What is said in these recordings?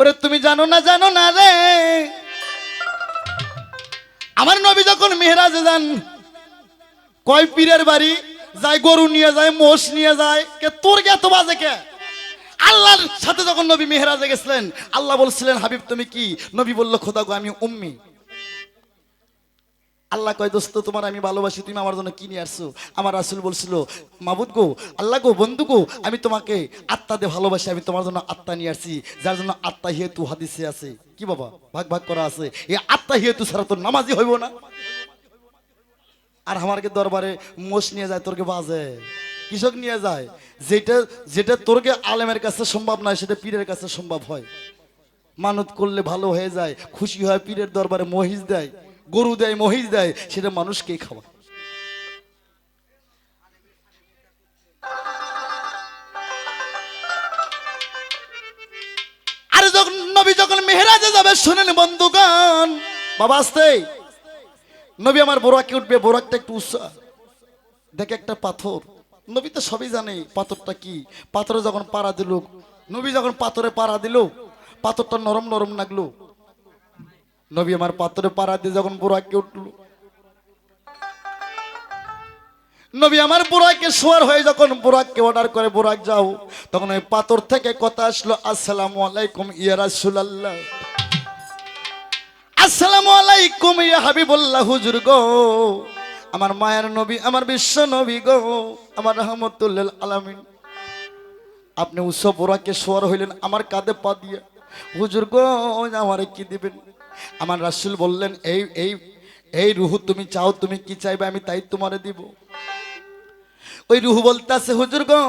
ওরে, তুমি জানো না জানো না রে। আমার নবী যখন মেহরাজে যান, কয়, পীরের বাড়ি, যায় গরু নিয়ে যায়, মোষ নিয়ে যায়, কে তোর কে তো বাজে কে? আল্লাহর সাথে যখন নবী মেহরাজে গেছিলেন, আল্লাহ বলছিলেন, হাবিব, তুমি কি? নবী বলল, খোদা গো, আমি উম্মি। আল্লাহ কয়, দোস্ত, তোমার আমি ভালোবাসি, তুমি আমার জন্য কি নিয়ে আসছো? আমার রাসুল বলছিল, মাবুদ গো, আল্লাহ গো, বন্ধু গো, আমি তোমাকে আত্মা দিয়ে ভালোবাসি, আমি তোমার জন্য আত্মা নিয়ে আসছি, যার জন্য আত্মা হেতু হাদিসে আছে। কি বাবা, ভাগ ভাগ করা আছে। এই আত্মা হেতু ছাড়া তো নামাজি হইব না। আর আমারকে দরবারে মোষ নিয়ে যায়, তোরকে বাজে। কৃষক নিয়ে যায়। যেটা যেটা তোরকে আলেমের কাছে সম্ভব নয়, সেটা পীরের কাছে সম্ভব হয়। মানত করলে ভালো হয়ে যায়, খুশি হয় পীরের দরবারে মহিষ দেয়। গরু দেয়, মহিষ দেয়, সেটা মানুষকেই খাওয়া আরে যখন নবী যখন মেহরাজে যাবে, শুনেন বন্ধুগণ, বাবা আসতে। নবী আমার বোরাকে উঠবে, বোরাকটা একটু উৎসাহ দেখে একটা পাথর। নবী তো সবই জানে, পাথরটা কি। পাথরে যখন পাড়া দিল, নবী যখন পাথরে পাড়া দিল, পাথরটা নরম নরম লাগল। নবী আমার পাথরে পাড়া দিয়ে যখন বোরাকে উঠল, নবী আমার বোরাকে শোয়ার হয়ে যখন বোরাককে অর্ডার করে বোরাক যাও। তখন ওই পাথর থেকে কথা আসলো, আসসালামু আলাইকুম ইয়া রাসূলুল্লাহ। আসসালামু আলাইকুম ইয়া হাবিবুল্লাহ হুজুর গো। আমার মায়ের নবী, আমার বিশ্ব নবী গো। আমার রহমতুল্লাহ আলামিন। আপনি উৎসব বোরাকে শোয়ার হইলেন আমার কাঁধে পা দিয়ে। হুজুর গো, আমারে কি দিবেন? আমার রাসূল বললেন, এই এই এই রুহু তুমি চাও, তুমি কি চাইবে? আমি তাই তোমারে দিব। ওই রুহু বলতে আছে হুজুর গো,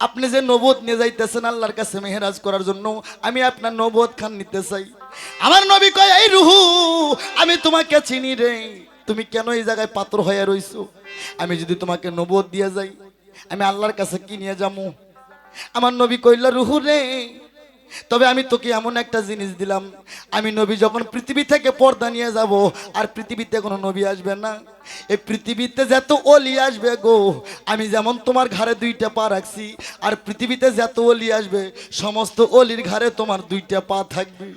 আপনি যে নবদ নিয়ে যাইতেছেন আল্লাহর কাছে মেহরাজ করার জন্য, আমি আপনার নবদ খান নিতে চাই। আমার নবী কয়, এই রুহু, আমি তোমাকে চিনি রে। তুমি কেন এই জায়গায় পাত্র হয়ে রইছো? আমি যদি তোমাকে নবদ দিয়ে যাই, আমি আল্লাহর কাছে কি নিয়ে যাব আমার নবী কইল, রুহু রে তবে আমি তোকে এমন একটা জিনিস দিলাম। আমি নবী যখন পৃথিবী থেকে পর্দা নিয়ে যাব, আর পৃথিবীতে কোনো নবী আসবে না। এই পৃথিবীতে যত অলি আসবে গো, আমি যেমন তোমার ঘাড়ে দুইটা পা রাখছি, আর পৃথিবীতে যত অলি আসবে, সমস্ত অলির ঘাড়ে তোমার দুইটা পা থাকবে।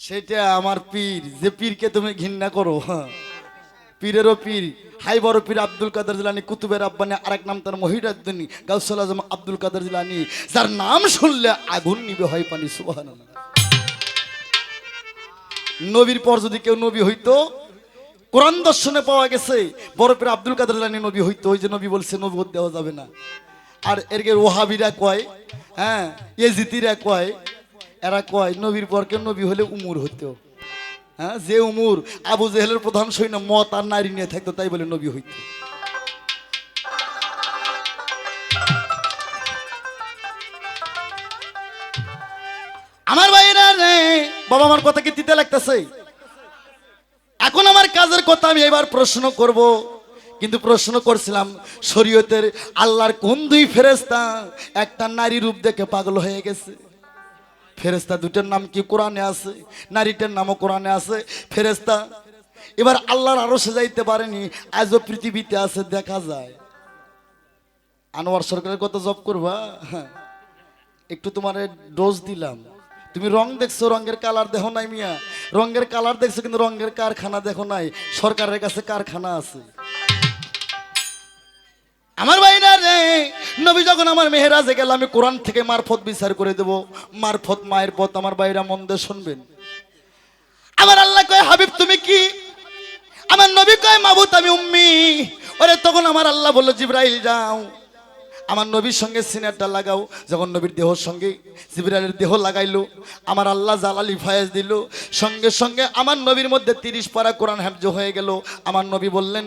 সেটা আমার পীর, যে পীরকে তুমি ঘৃণা করো হ্যাঁ। পীরেরও পীর হাই বড় পীর আব্দুল কাদের জিলানি, কুতুবের আব্বানি, আরেক নাম তার মহিরাদ্দিনী গাউসুল আজম আব্দুল কাদের জিলানি। যার নাম শুনলে আগুন নিবে হয় পানি সুবাহান নবীর পর যদি কেউ নবী হইতো, কোরআন দর্শনে পাওয়া গেছে, বড় পীর আব্দুল কাদের জিলানি নবী হইতো, ওই যে নবী বলছে নবী দেওয়া যাবে না। আর এরকে ওহাবিরা কয় হ্যাঁ এজিতিরা কয়, এরা কয়, নবীর পর কেউ নবী হলে উমর হইতো হ্যাঁ যে উমুর আবু জেহেলের প্রধান সৈন্য মত আর নারী নিয়ে থাকতো, তাই বলে নবী হইত। আমার ভাইরা বাবা আমার কথা কি তিতে লাগতেছে? এখন আমার কাজের কথা আমি এবার প্রশ্ন করব, কিন্তু প্রশ্ন করছিলাম, শরীয়তের আল্লাহর কোন দুই ফেরেস্তা একটা নারী রূপ দেখে পাগল হয়ে গেছে? ফেরেস্তা দুটার নাম কি কোরআনে আছে? নারীটার নামও কোরআনে আছে। ফেরেস্তা এবার আল্লাহর আরও যাইতে পারেনি, আজও পৃথিবীতে আছে, দেখা যায়। আনোয়ার সরকারের কত জব করবা। একটু তোমার ডোজ দিলাম। তুমি রং দেখছ, রঙের কালার দেখো নাই মিয়া। রঙের কালার দেখছ, কিন্তু রঙের কারখানা দেখো নাই। সরকারের কাছে কারখানা আছে। আমার ভাইরা রে, নবী যখন আমার মেহেরাজে গেল, আমি কোরআন থেকে মারফত বিচার করে দেব। মারফত মায়ের পথ আমার ভাইরা মন দিয়ে শুনবেন। আমার আল্লাহ কয়, হাবিব, তুমি কি? আমার নবী কয়, মাবুত, আমি উম্মি। ওরে, তখন আমার আল্লাহ বলল, জিব্রাইল যাও। আমার নবীর সঙ্গে সিনেরটা লাগাও। যখন নবীর দেহর সঙ্গে জিব্রাইলের দেহ লাগাইলো, আমার আল্লাহ জালালি ফায়েজ দিল। সঙ্গে সঙ্গে আমার নবীর মধ্যে তিরিশ পারা কোরআন হ্যাফজ হয়ে গেল। আমার নবী বললেন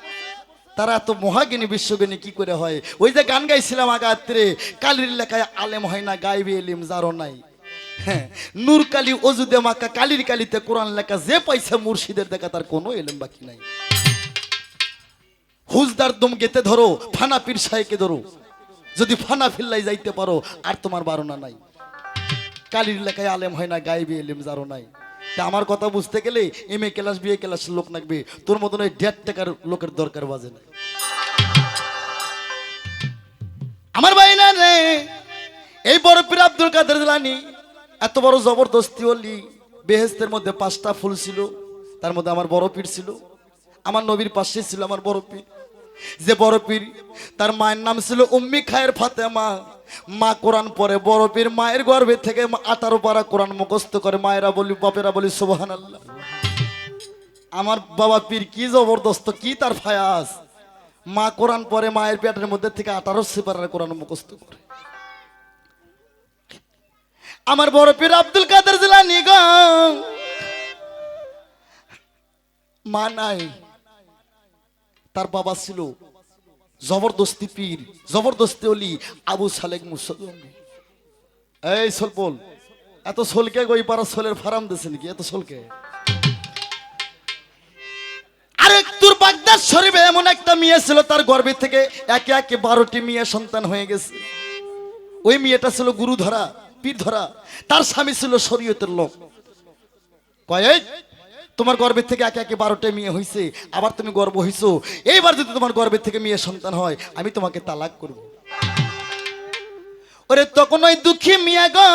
তারা এত মহাজ্ঞানী বিশ্বজ্ঞানী কি করে হয়? ওই যে গান গাইছিলাম আগাত্রে, কালির লেখায় আলেম হয় না, গাইবে এলিম, যারও নাই। হ্যাঁ নূর কালী অজুদে মাকা কালির কালিতে কোরআন লেখা, যে পাইছে মুর্শিদের দেখা তার কোনো এলেম বাকি নাই। হুজদার দম গেতে ধরো, ফানা পীর সাহেকে ধরো। যদি ফানা ফিল্লাই যাইতে পারো, আর তোমার বারণা নাই। কালির লেখায় আলেম হয় না, গাইবে এলেম, যারও নাই। তা আমার কথা বুঝতে গেলে এম এ ক্লাস বিএ ক্লাসের লোক লাগবে তোর মতন ওই দেড় টাকার লোকের দরকার বাজে না। আমার ভাই না রে, এই বড় পীর আব্দুল কাদের জিলানি, এত বড় জবরদস্তি অলি বেহেস্তের মধ্যে পাঁচটা ফুল ছিল, তার মধ্যে আমার বড় পীর ছিল, আমার নবীর পাশে ছিল আমার বড় পীর। যে বড় পীর, তার মায়ের নাম ছিল উম্মি খায়ের ফাতেমা। মা কোরআন পরে বড় পীর মায়ের গর্ভে থেকে আঠারো পারা কোরআন মুখস্থ করে, মায়েরা বলি, বাপেরা বলি সুবাহান আল্লাহ আমার বাবা পীর কি জবরদস্ত, কি তার ফায়াস মা কোরআন পরে মায়ের পেটের মধ্যে থেকে আঠারো সেপারের কোরআন মুখস্থ করে। আমার বড় পীর আব্দুল কাদের জিলানি গো। মা নাই। তার বাবা ছিল জবরদস্তি পীর জবরদস্তি অলি আবু সালেক মুসলমি এই সোলপল এত সোলকে গই পারা সোলের ফার্ম দিছে নাকি? এত সোলকে? শরীফে এমন একটা মেয়ে ছিল তার গর্ভে থেকে একে একে বারোটি মেয়ে সন্তান হয়ে গেছে। ওই মেয়েটা ছিল গুরু ধরা পীর ধরা তার স্বামী ছিল শরীয়তের লোক। কয় এই, তোমার গর্বের থেকে একে একে বারোটা মেয়ে হয়েছে আবার তুমি গর্ব হইছো। এইবার যদি তোমার গর্বের থেকে মেয়ে সন্তান হয়, আমি তোমাকে তালাক করব। ওরে তখন ওই দুঃখী মিয়া গো,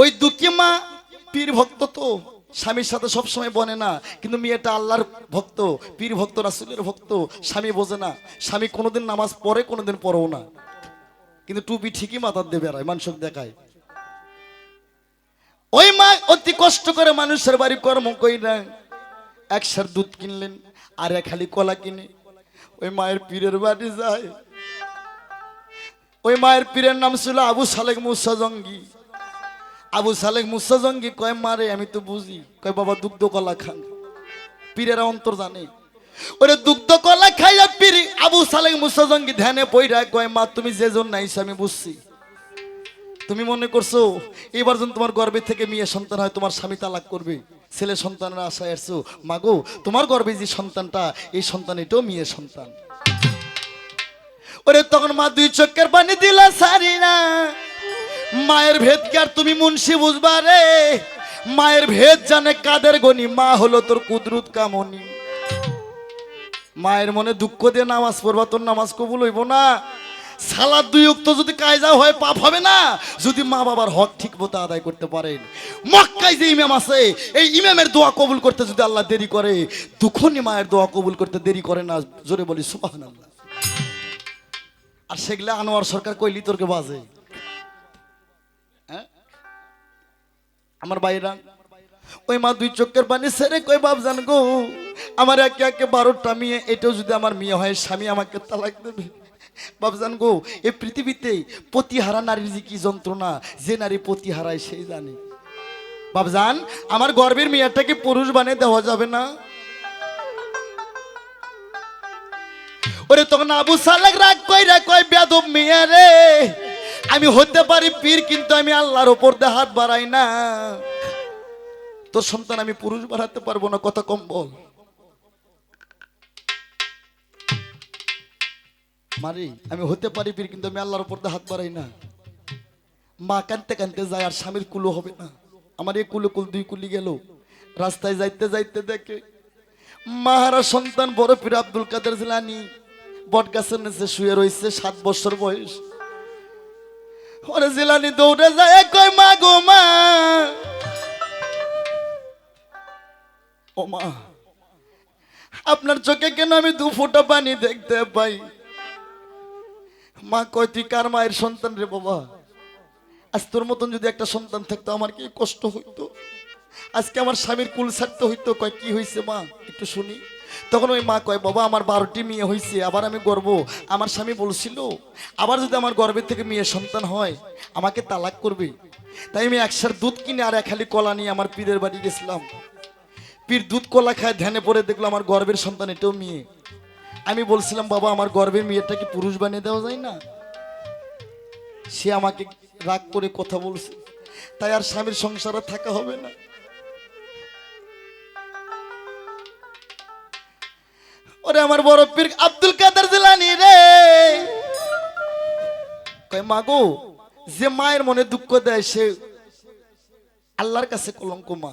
ওই দুঃখী মা পীর ভক্ত তো, স্বামীর সাথে সবসময় বনে না, কিন্তু মেয়েটা আল্লাহর ভক্ত, পীর ভক্ত, রাসুলের ভক্ত, স্বামী বোঝে না, স্বামী কোনোদিন নামাজ পড়ে, কোনোদিন পড়েও না। কিন্তু টুপি ঠিকই মাথার দেবে বেড়ায় মানুষক দেখায়। ওই মা অতি কষ্ট করে মানুষের বাড়ি কর্ম কইরা এক সার দুধ কিনলেন, আর এক খালি কলা কিনে। ওই মায়ের পীরের বাড়ি যায়। ওই মায়ের পীরের নাম ছিল আবু সালেক মুসা জঙ্গি। আবু সালেক মুসা জঙ্গি কয় মারে আমি তো বুঝি। কয়, বাবা, দুগ্ধ কলা খান। পীরেরা অন্তর জানে। ওরে দুগ্ধ কলা খাইয়া পীর আবু সালেক মুসা জঙ্গি ধ্যানে পইরা কয়, মা, তুমি যে জন্য আমি বুঝছি। তুমি মনে করছ, এবার যখন তোমার গর্ভে থেকে মেয়ে সন্তান হয়, তোমার স্বামী তালাক করবে? ছেলে সন্তানের আশায় আসছো। মাগো, তোমার গর্ভে যে সন্তানটা, এই সন্তান এটাও মেয়ে সন্তান। ওরে, তখন মা দুই চক্কের পানি দিলা সারি না। মায়ের ভেদ কি আর তুমি মুন্সি বুঝবা রে? মায়ের ভেদ জানে কাদের গনি? মা হলো তোর কুদরুত কামনি। মায়ের মনে দুঃখ দিয়ে নামাজ পড়বা, তোর নামাজ কবুল হইব না। সালাদ দুই উক্ত যদি কায়দা হয়, পাপ হবে না। যদি মা বাবার হক ঠিক মতো আদায় করতে পারেন। মক্কায় যে ইমাম আছে, এই ইমামের দোয়া কবুল করতে যদি আল্লাহ দেরি করে, দুখনি মায়ের দোয়া কবুল করতে দেরি করে না, জোরে বলি সুবাহান আল্লাহ আর সেগুলা আনোয়ার সরকার কইলি তোরকে বাজে। হ্যাঁ? আমার বাইরা ওই মা দুই চোখের পানি সেরে কই বাপ জান গো, আমার একে একে বারোটা মেয়ে, এটাও যদি আমার মেয়ে হয়, স্বামী আমাকে তালাক দেবে। বাবজান গো এই পৃথিবীতে পতিহারা নারীর যে কি যন্ত্রণা, যে নারী পতি হারায় সেই জানে। বাবজান আমার গর্বের মেয়েটাকে পুরুষ বানিয়ে দেওয়া যাবে না। ওরে আবু সালাক রাগ কয় বেদব আমি হতে পারি পীর, কিন্তু আমি আল্লাহর ওপর দিয়ে হাত বাড়াই না। তোর সন্তান আমি পুরুষ বাড়াতে পারব না, কথা কম বল। মারি, আমি হতে পারি পীর কিন্তু আমি আল্লাহর উপর হাত বাড়াই না। মা কানতে কানতে যায়, আর স্বামীর কুলো হবে না। আমার এই কুলো কুল দুই কুলি গেল। রাস্তায় যাইতে যাইতে দেখে, মাহারা সন্তান বড় পীর আব্দুল কাদের জিলানি। বট গাছের নিচে শুয়ে রয়েছে, সাত বছর বয়স। ওরে জিলানি দৌড়ে যায়, কয়, মা গো, মা। ও মা, আপনার চোখে কেন আমি দু ফোঁটা পানি দেখতে পাই? মা কয়, তুই কার মায়ের সন্তান রে বাবা? আজ তোর মতন যদি একটা সন্তান থাকতো, আমার কি কষ্ট হইতো? আজকে আমার স্বামীর কুল ছাড়তে হইতো? কয়, কি হয়েছে মা? একটু শুনি। তখন ওই মা কয়, বাবা, আমার বারোটি মেয়ে হয়েছে আবার আমি গর্ব। আমার স্বামী বলছিল, আবার যদি আমার গর্বের থেকে মেয়ে সন্তান হয়, আমাকে তালাক করবে? তাই আমি একসার দুধ কিনে আর এক খালি কলা নিয়ে আমার পীরের বাড়ি গেছিলাম। পীর দুধ কলা খায়, ধ্যানে পড়ে দেখল আমার গর্বের সন্তান এটাও মেয়ে। আমি বলছিলাম, বাবা, আমার গর্বের মেয়েটাকে পুরুষ বানিয়ে দেওয়া যায় না? সে আমাকে রাগ করে কথা বলছে। তাই আর স্বামীর সংসারে থাকা হবে না। ওরে আমার বড় পীর আব্দুল কাদের জিলানি রে। কয় মাগো যে মায়ের মনে দুঃখ দেয়, সে আল্লাহর কাছে কলঙ্ক মা।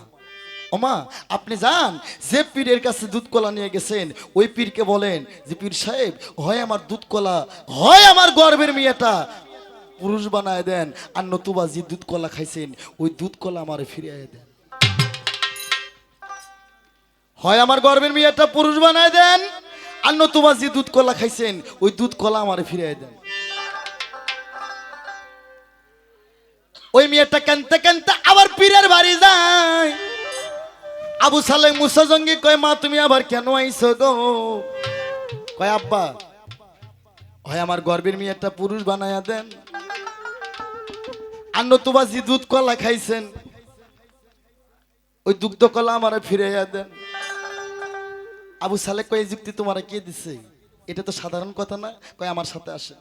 ওমা, আপনি যান। যে পীরের কাছে দুধ কলা নিয়ে গেছেন, ওই পীরকে বলেন যে, পীর সাহেব, হয় আমার দুধ কলা হয় আমার গর্বের মেয়েটা। পুরুষ বানায় দেন, আর নতুবা যে দুধ কলা খাইছেন, ওই দুধ কলা আমার ফিরিয়ে দেন। হয় আমার গর্বের মেয়েটা পুরুষ বানায় দেন, আর নতুবা যে দুধ কলা খাইছেন, ওই দুধ কলা আমার ফিরিয়ে দেন। ওই মেয়েটা কানতে কানতে আবার পীরের বাড়ি যায়। আবু সালেম মুসা জঙ্গি কয়, মা, তুমি আবার কেন আইছো গো? কয়, আব্বা, হয় আমার গর্বের মেয়ে একটা পুরুষ বানায়া দেন। আর নতুবা যে দুধ কলা খাইছেন, ওই দুগ্ধ কলা আমার ফিরাইয়া দেন। আবু সালে কয় যুক্তি তোমার কে দিছে? এটা তো সাধারণ কথা না। কয়, আমার সাথে আসে।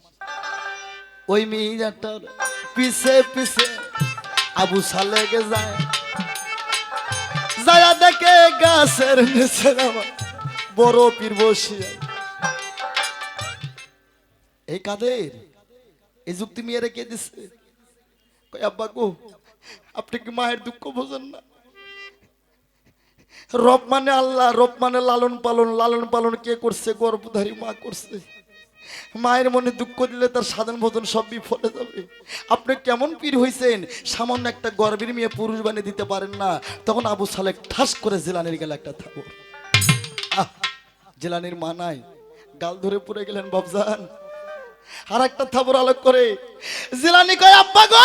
ওই মেয়েটার পিছে পিছে আবু সালে যায়া। দেখে গাছের নিচে আমার বড় পীর বসিয়া। এই কাদের? এই যুক্তি মেয়েরা কে কই আব্বা গো, আপনি কি মায়ের দুঃখ বোঝেন না? রব মানে আল্লাহ, রব মানে লালন পালন লালন পালন কে করছে? গর্ভধারী মা করছে। মায়ের মনে দুঃখ দিলে তার সাধারণ ভোজন সব বিফলে যাবে। আপনি কেমন পীর হইছেন? সামান্য একটা গর্বের মেয়ে পুরুষ বানিয়ে দিতে পারেন না। তখন আবু সালেক ঠাস করে জেলানির গেলে একটা থাকো জেলানির মা নাই। গাল ধরে পড়ে গেলেন বাবজান আর একটা থাপর আলোক করে, জেলানি কয়, আব্বা গো!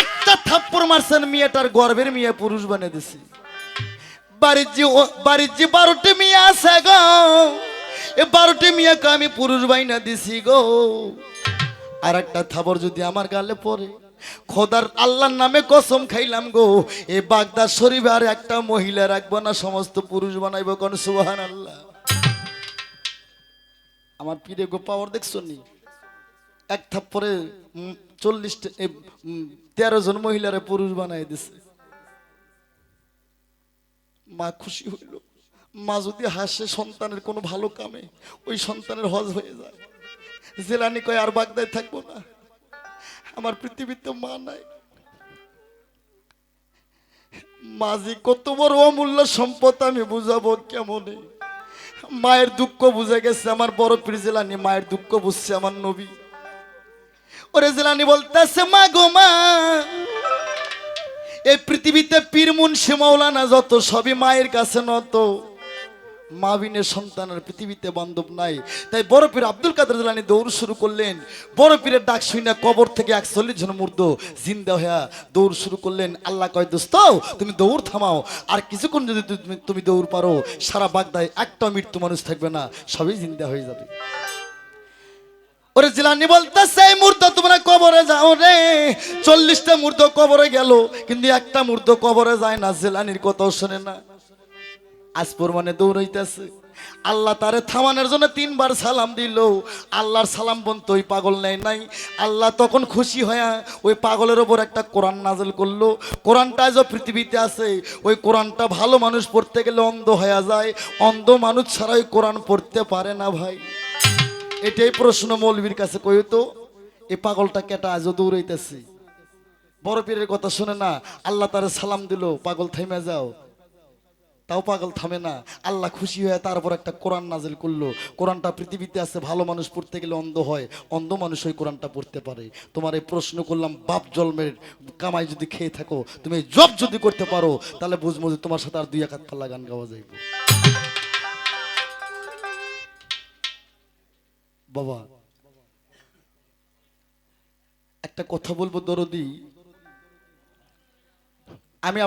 একটা থাপ্পড় মারছেন মেয়েটার গর্বের মেয়ে পুরুষ বানিয়ে দিছি। বাড়ির যে বাড়ির যে বারোটি মেয়ে আছে গো এ বারোটি মেয়েকে আমি পুরুষ বাইনা দিছি গো। আর একটা থাবর যদি আমার গালে পড়ে, খোদার আল্লাহর নামে কসম খাইলাম গো। এ বাগদার শরীফে আর একটা মহিলা রাখব না, সমস্ত পুরুষ বানাইবো কোন সুবাহান আল্লাহ আমার পীরে গো পাওয়ার দেখছ নি? এক থাপ থাপ্পরে চল্লিশটা তেরো জন মহিলারে পুরুষ বানাই দিছে। মা খুশি হইল। মা যদি হাসে, সন্তানের কোনো ভালো কামে, ওই সন্তানের হজ হয়ে যায়। জেলানি কয়, আর বাগদায় থাকব না। আমার পৃথিবীতে মা নাই। মাঝি কত বড় অমূল্য সম্পদ, আমি বুঝাবো কেমনে? মায়ের দুঃখ বুঝে গেছে, আমার বড় পীর জেলানি, মায়ের দুঃখ বুঝছে আমার নবী। ওরে জেলানি বলতেছে, মা গো মা, এই পৃথিবীতে পীর মুন্সি মৌলানা যত, সবই মায়ের কাছে নত। মা বিনের সন্তানের পৃথিবীতে বান্ধব নাই। তাই বড় পীর আব্দুল কাদের জিলানি দৌড় শুরু করলেন। বড় পীরের ডাক শুনে কবর থেকে একচল্লিশ জন মুর্দ জিন্দা হইয়া দৌড় শুরু করলেন। আল্লাহ কয়, দোস্ত, তুমি দৌড় থামাও। আর কিছুক্ষণ যদি তুমি দৌড় পারো, সারা বাগদায় একটা মৃত্যু মানুষ থাকবে না। সবই জিন্দা হয়ে যাবে। ওরে জিলানি বলতেছে মূর্ত তোমরা কবরে যাও রে। চল্লিশটা মূর্ত কবরে গেল, কিন্তু একটা মূর্ত কবরে যায় না। জিলানির কথাও শোনে না। আসপর মানে দৌড়াইতেছে। আল্লাহ তারে থামানোর জন্য তিনবার সালাম দিল। আল্লাহর সালাম বন্ত ওই পাগল নেয় নাই। আল্লাহ তখন খুশি হয়ে ওই পাগলের ওপর একটা কোরআন নাজল করল। কোরআনটা যে পৃথিবীতে আছে। ওই কোরআনটা ভালো মানুষ পড়তে গেলে অন্ধ হয়ে যায়। অন্ধ মানুষ ছাড়া ওই কোরআন পড়তে পারে না ভাই। এটাই প্রশ্ন মৌলবীর কাছে কই তো, এই পাগলটা কেটা আজও দৌড়াইতেছে? বড় পীরের কথা শুনে না, আল্লাহ তারে সালাম দিল, পাগল থেমে যাও। তাও পাগল থামে না। আল্লাহ খুশি হয়ে তারপর একটা কোরআন নাজিল করল। কোরআনটা পৃথিবীতে আছে, ভালো মানুষ পড়তে গেলে অন্ধ হয়, অন্ধ মানুষ ওই কোরআনটা পড়তে পারে। তোমার এই প্রশ্ন করলাম, বাপ জন্মের কামাই যদি খেয়ে থাকো, তুমি জব যদি করতে পারো, তাহলে বুঝব যে তোমার সাথে আর দুই একাত পাল্লা গান গাওয়া যাইব। বাবা, একটা কথা বলব দরদি। আমি